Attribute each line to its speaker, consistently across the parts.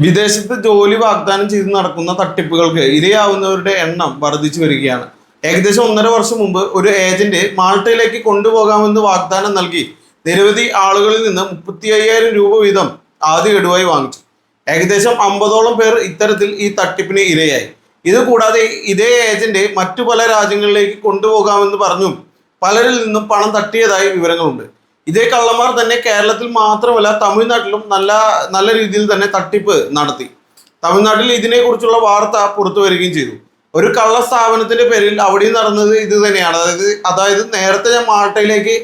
Speaker 1: വിദേശത്ത് ജോലി വാഗ്ദാനം ചെയ്ത് നടക്കുന്ന തട്ടിപ്പുകൾക്ക് ഇരയാവുന്നവരുടെ എണ്ണം വർദ്ധിച്ചു വരികയാണ്. ഏകദേശം ഒന്നര വർഷം മുമ്പ് ഒരു ഏജന്റ് മാൾട്ടയിലേക്ക് കൊണ്ടുപോകാമെന്ന് വാഗ്ദാനം നൽകി നിരവധി ആളുകളിൽ നിന്ന് മുപ്പത്തി അയ്യായിരം രൂപ വീതം ആദ്യ ഗഡുവായി വാങ്ങിച്ചു. ഏകദേശം അമ്പതോളം പേർ ഇത്തരത്തിൽ ഈ തട്ടിപ്പിന് ഇരയായി. ഇത് കൂടാതെ ഇതേ ഏജന്റ് മറ്റു പല രാജ്യങ്ങളിലേക്ക് കൊണ്ടുപോകാമെന്ന് പറഞ്ഞും പലരിൽ നിന്നും പണം തട്ടിയതായി വിവരങ്ങളുണ്ട്. ഇതേ കള്ളന്മാർ തന്നെ കേരളത്തിൽ മാത്രമല്ല തമിഴ്നാട്ടിലും നല്ല നല്ല രീതിയിൽ തന്നെ തട്ടിപ്പ് നടത്തി. തമിഴ്നാട്ടിൽ ഇതിനെക്കുറിച്ചുള്ള വാർത്ത പുറത്തു വരികയും ചെയ്തു. ഒരു കള്ള സ്ഥാപനത്തിന്റെ പേരിൽ അവിടെയും നടന്നത് ഇത് തന്നെയാണ്. അതായത് അതായത് നേരത്തെ ഞാൻ മാൾട്ടയിലേക്ക്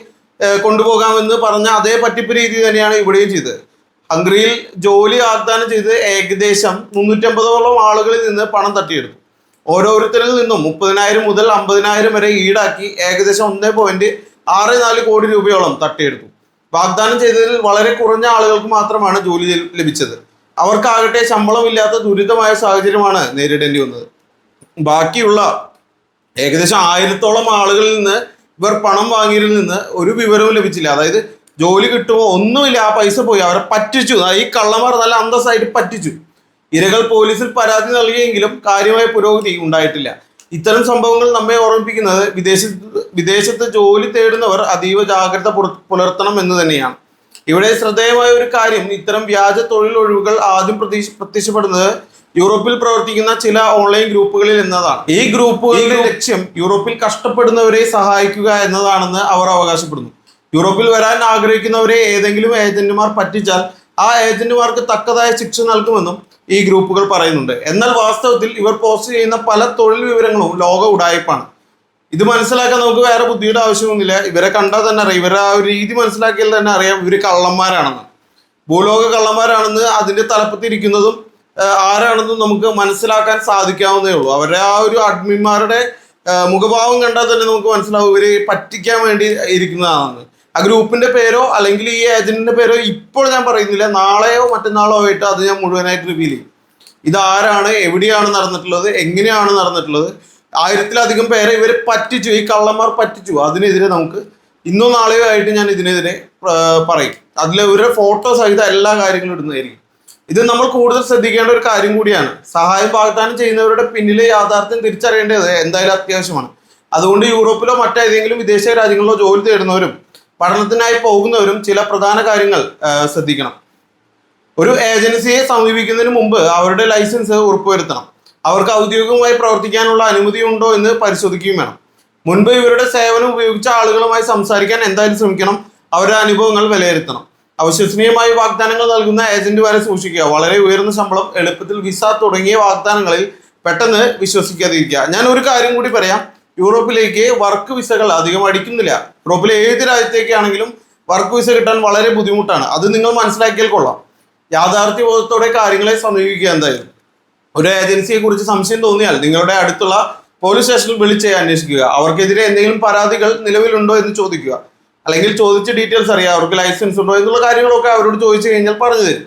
Speaker 1: കൊണ്ടുപോകാമെന്ന് പറഞ്ഞ അതേ പറ്റിപ്പ് രീതി തന്നെയാണ് ഇവിടെയും ചെയ്തത്. ഹംഗറിയിൽ ജോലി വാഗ്ദാനം ചെയ്ത് ഏകദേശം മുന്നൂറ്റമ്പതോളം ആളുകളിൽ നിന്ന് പണം തട്ടിയെടുത്തു. ഓരോരുത്തരിൽ നിന്നും മുപ്പതിനായിരം മുതൽ അമ്പതിനായിരം വരെ ഈടാക്കി ഏകദേശം ഒന്നേ പോയിന്റ് ആറ് നാല് കോടി രൂപയോളം തട്ടിയെടുത്തു. വാഗ്ദാനം ചെയ്തതിൽ വളരെ കുറഞ്ഞ ആളുകൾക്ക് മാത്രമാണ് ജോലി ലഭിച്ചത്. അവർക്കാകട്ടെ ശമ്പളമില്ലാത്ത ദുരിതമായ സാഹചര്യമാണ് നേരിടേണ്ടി വന്നത്. ബാക്കിയുള്ള ഏകദേശം ആയിരത്തോളം ആളുകളിൽ നിന്ന് ഇവർ പണം വാങ്ങിയതിൽ നിന്ന് ഒരു വിവരവും ലഭിച്ചില്ല. അതായത് ജോലി കിട്ടുമോ ഒന്നുമില്ല ആ പൈസ പോയി. അവരെ പറ്റിച്ചു. ഈ കള്ളന്മാർ നല്ല അന്തസ്സായിട്ട് പറ്റിച്ചു. ഇരകൾ പോലീസിൽ പരാതി നൽകിയെങ്കിലും കാര്യമായ പുരോഗതി ഉണ്ടായിട്ടില്ല. ഇത്തരം സംഭവങ്ങൾ നമ്മെ ഓർമ്മിപ്പിക്കുന്നത് വിദേശ വിദേശത്ത് ജോലി തേടുന്നവർ അതീവ ജാഗ്രത പുലർത്തണം എന്ന് തന്നെയാണ്. ഇവിടെ ശ്രദ്ധേയമായ ഒരു കാര്യം ഇത്തരം വ്യാജ തൊഴിൽ ഒഴിവുകൾ ആദ്യം പ്രതീക്ഷ പ്രത്യക്ഷപ്പെടുന്നത് യൂറോപ്പിൽ പ്രവർത്തിക്കുന്ന ചില ഓൺലൈൻ ഗ്രൂപ്പുകളിൽ എന്നതാണ്. ഈ ഗ്രൂപ്പുകളുടെ ലക്ഷ്യം യൂറോപ്പിൽ കഷ്ടപ്പെടുന്നവരെ സഹായിക്കുക എന്നതാണെന്ന് അവർ അവകാശപ്പെടുന്നു. യൂറോപ്പിൽ വരാൻ ആഗ്രഹിക്കുന്നവരെ ഏതെങ്കിലും ഏജന്റുമാർ പറ്റിച്ചാൽ ആ ഏജന്റുമാർക്ക് തക്കതായ ശിക്ഷ നൽകുമെന്നും ഈ ഗ്രൂപ്പുകൾ പറയുന്നുണ്ട്. എന്നാൽ വാസ്തവത്തിൽ ഇവർ പോസ്റ്റ് ചെയ്യുന്ന പല തൊഴിൽ വിവരങ്ങളും ലോക ഉടായ്പാണ് ഇത് മനസ്സിലാക്കാൻ നമുക്ക് വേറെ ബുദ്ധിയുടെ ആവശ്യമൊന്നുമില്ല. ഇവരെ കണ്ടാൽ തന്നെ അറിയാം. ഇവരെ ആ ഒരു രീതി മനസ്സിലാക്കിയാൽ തന്നെ അറിയാം ഇവർ കള്ളന്മാരാണെന്ന്. ഭൂലോക കള്ളന്മാരാണെന്ന് അതിന്റെ തലപ്പത്തിരിക്കുന്നതും ആരാണെന്നും നമുക്ക് മനസ്സിലാക്കാൻ സാധിക്കാവുന്നേ ഉള്ളൂ. അവരുടെ ആ ഒരു അഡ്മിന്മാരുടെ മുഖഭാവം കണ്ടാൽ തന്നെ നമുക്ക് മനസ്സിലാവും. ഇവർ പറ്റിക്കാൻ വേണ്ടി ഇരിക്കുന്നതാണെന്ന്. ആ ഗ്രൂപ്പിന്റെ പേരോ അല്ലെങ്കിൽ ഈ ഏജന്റിന്റെ പേരോ ഇപ്പോൾ ഞാൻ പറയുന്നില്ല. നാളെയോ മറ്റന്നാളോ ആയിട്ട് അത് ഞാൻ മുഴുവനായിട്ട് റിവീൽ ചെയ്യും. ഇതാരാണ് എവിടെയാണ് നടന്നിട്ടുള്ളത് എങ്ങനെയാണ് നടന്നിട്ടുള്ളത് ആയിരത്തിലധികം പേരെ ഇവർ പറ്റിച്ചു ഈ കള്ളന്മാർ പറ്റിച്ചു. അതിനെതിരെ നമുക്ക് ഇന്നോ നാളെയോ ആയിട്ട് ഞാൻ ഇതിനെതിരെ പറയും. അതിൽ ഇവരുടെ ഫോട്ടോ സഹിതം എല്ലാ കാര്യങ്ങളും ഇടുന്നതായിരിക്കും. ഇത് നമ്മൾ കൂടുതൽ ശ്രദ്ധിക്കേണ്ട ഒരു കാര്യം കൂടിയാണ്. സഹായം വാഗ്ദാനം ചെയ്യുന്നവരുടെ പിന്നിലെ യാഥാർത്ഥ്യം തിരിച്ചറിയേണ്ടത് എന്തായാലും അത്യാവശ്യമാണ്. അതുകൊണ്ട് യൂറോപ്പിലോ മറ്റേതെങ്കിലും വിദേശ രാജ്യങ്ങളിലോ ജോലി തേടുന്നവരും പഠനത്തിനായി പോകുന്നവരും ചില പ്രധാന കാര്യങ്ങൾ ശ്രദ്ധിക്കണം. ഒരു ഏജൻസിയെ സമീപിക്കുന്നതിന് മുമ്പ് അവരുടെ ലൈസൻസ് ഉറപ്പുവരുത്തണം. അവർക്ക് ഔദ്യോഗികമായി പ്രവർത്തിക്കാനുള്ള അനുമതി ഉണ്ടോ എന്ന് പരിശോധിക്കുകയും വേണം. മുൻപ് ഇവരുടെ സേവനം ഉപയോഗിച്ച ആളുകളുമായി സംസാരിക്കാൻ എന്തായാലും ശ്രമിക്കണം. അവരുടെ അനുഭവങ്ങൾ വിലയിരുത്തണം. അവിശ്വസനീയമായി വാഗ്ദാനങ്ങൾ നൽകുന്ന ഏജന്റുമാരെ സൂക്ഷിക്കുക. വളരെ ഉയർന്ന ശമ്പളം എളുപ്പത്തിൽ വിസ തുടങ്ങിയ വാഗ്ദാനങ്ങളിൽ പെട്ടെന്ന് വിശ്വസിക്കാതിരിക്കുക. ഞാൻ ഒരു കാര്യം കൂടി പറയാം. യൂറോപ്പിലേക്ക് വർക്ക് വിസകൾ അധികം അടിക്കുന്നില്ല. യൂറോപ്പിലെ ഏത് രാജ്യത്തേക്കാണെങ്കിലും വർക്ക് വിസ കിട്ടാൻ വളരെ ബുദ്ധിമുട്ടാണ്. അത് നിങ്ങൾ മനസ്സിലാക്കിയാൽ കൊള്ളാം. യാഥാർത്ഥ്യബോധത്തോടെ കാര്യങ്ങളെ സമീപിക്കുക എന്തായാലും. ഒരു ഏജൻസിയെ കുറിച്ച് സംശയം തോന്നിയാൽ നിങ്ങളുടെ അടുത്തുള്ള പോലീസ് സ്റ്റേഷനിൽ വിളിച്ച് അന്വേഷിക്കുക. അവർക്കെതിരെ എന്തെങ്കിലും പരാതികൾ നിലവിലുണ്ടോ എന്ന് ചോദിക്കുക. അല്ലെങ്കിൽ ചോദിച്ച ഡീറ്റെയിൽസ് അറിയാം. അവർക്ക് ലൈസൻസ് ഉണ്ടോ എന്നുള്ള കാര്യങ്ങളൊക്കെ അവരോട് ചോദിച്ചു കഴിഞ്ഞാൽ പറഞ്ഞു തരും.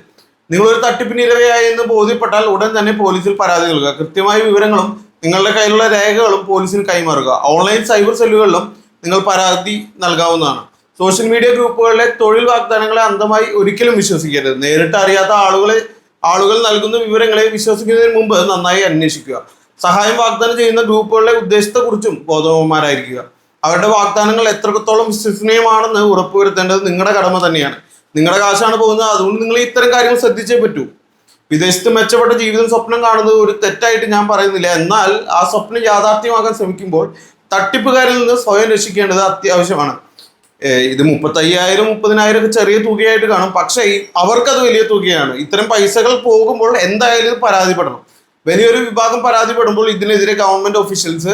Speaker 1: നിങ്ങളൊരു തട്ടിപ്പിന് ഇരവയായി എന്ന് ബോധ്യപ്പെട്ടാൽ ഉടൻ തന്നെ പോലീസിൽ പരാതി നൽകുക. കൃത്യമായ വിവരങ്ങളും നിങ്ങളുടെ കയ്യിലുള്ള രേഖകളും പോലീസിന് കൈമാറുക. ഓൺലൈൻ സൈബർ സെല്ലുകളിലും നിങ്ങൾ പരാതി നൽകാവുന്നതാണ്. സോഷ്യൽ മീഡിയ ഗ്രൂപ്പുകളിലെ തൊഴിൽ വാഗ്ദാനങ്ങളെ അന്ധമായി ഒരിക്കലും വിശ്വസിക്കരുത്. നേരിട്ട് അറിയാത്ത ആളുകളെ ആളുകൾ നൽകുന്ന വിവരങ്ങളെ വിശ്വസിക്കുന്നതിന് മുമ്പ് നന്നായി അന്വേഷിക്കുക. സഹായം വാഗ്ദാനം ചെയ്യുന്ന ഗ്രൂപ്പുകളുടെ ഉദ്ദേശത്തെക്കുറിച്ചും ബോധവാന്മാരായിരിക്കുക. അവരുടെ വാഗ്ദാനങ്ങൾ എത്രത്തോളം വിശ്വസനീയമാണെന്ന് ഉറപ്പുവരുത്തേണ്ടത് നിങ്ങളുടെ കടമ തന്നെയാണ്. നിങ്ങളുടെ കാശാണ് പോകുന്നത്. അതുകൊണ്ട് നിങ്ങൾ ഇത്തരം കാര്യങ്ങൾ ശ്രദ്ധിച്ചേ പറ്റൂ. വിദേശത്ത് മെച്ചപ്പെട്ട ജീവിതം സ്വപ്നം കാണുന്നത് ഒരു തെറ്റായിട്ട് ഞാൻ പറയുന്നില്ല. എന്നാൽ ആ സ്വപ്നം യാഥാർത്ഥ്യമാക്കാൻ ശ്രമിക്കുമ്പോൾ തട്ടിപ്പുകാരിൽ നിന്ന് സ്വയം രക്ഷിക്കേണ്ടത് അത്യാവശ്യമാണ്. ഇത് മുപ്പത്തയ്യായിരം മുപ്പതിനായിരം ഒക്കെ ചെറിയ തുകയായിട്ട് കാണും. പക്ഷേ അവർക്കത് വലിയ തുകയാണ്. ഇത്തരം പൈസകൾ പോകുമ്പോൾ എന്തായാലും പരാതിപ്പെടണം. വലിയൊരു വിഭാഗം പരാതിപ്പെടുമ്പോൾ ഇതിനെതിരെ ഗവൺമെന്റ് ഓഫീഷ്യൽസ്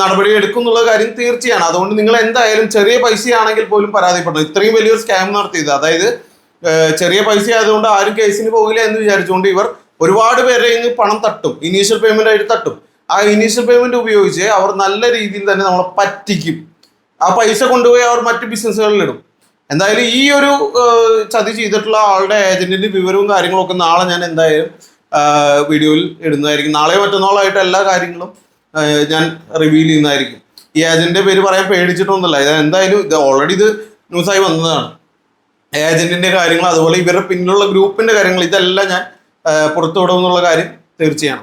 Speaker 1: നടപടി എടുക്കും എന്നുള്ള കാര്യം തീർച്ചയാണ്. അതുകൊണ്ട് നിങ്ങൾ എന്തായാലും ചെറിയ പൈസയാണെങ്കിൽ പോലും പരാതിപ്പെടണം. ഇത്രയും വലിയൊരു സ്കാം നടത്തിയത്. അതായത് ചെറിയ പൈസ ആയതുകൊണ്ട് ആരും കേസിന് പോകില്ല എന്ന് വിചാരിച്ചുകൊണ്ട് ഇവർ ഒരുപാട് പേരെ ഇന്ന് പണം തട്ടും. ഇനീഷ്യൽ പേയ്മെന്റ് ആയിട്ട് തട്ടും. ആ ഇനീഷ്യൽ പേയ്മെന്റ് ഉപയോഗിച്ച് അവർ നല്ല രീതിയിൽ തന്നെ നമ്മളെ പറ്റിക്കും. ആ പൈസ കൊണ്ടുപോയി അവർ മറ്റ് ബിസിനസ്സുകളിൽ ഇടും എന്തായാലും ഈ ഒരു ചതി ചെയ്തിട്ടുള്ള ആളുടെ ഏജന്റിന്റെ വിവരവും കാര്യങ്ങളും ഒക്കെ നാളെ ഞാൻ എന്തായാലും വീഡിയോയിൽ ഇടുന്നതായിരിക്കും. നാളെ മറ്റന്നാളായിട്ട് എല്ലാ കാര്യങ്ങളും ഞാൻ റിവീൽ ചെയ്യുന്നതായിരിക്കും. ഈ ഏജന്റിന്റെ പേര് പറയാൻ പേടിച്ചിട്ടൊന്നുമില്ല. ഇത് എന്തായാലും ഇത് ഓൾറെഡി ഇത് ന്യൂസായി വന്നതാണ്. ഏജന്റിന്റെ കാര്യങ്ങൾ അതുപോലെ ഇവരുടെ പിന്നിലുള്ള ഗ്രൂപ്പിന്റെ കാര്യങ്ങൾ ഇതെല്ലാം ഞാൻ പുറത്തുവിടുമെന്നുള്ള കാര്യം തീർച്ചയാണ്.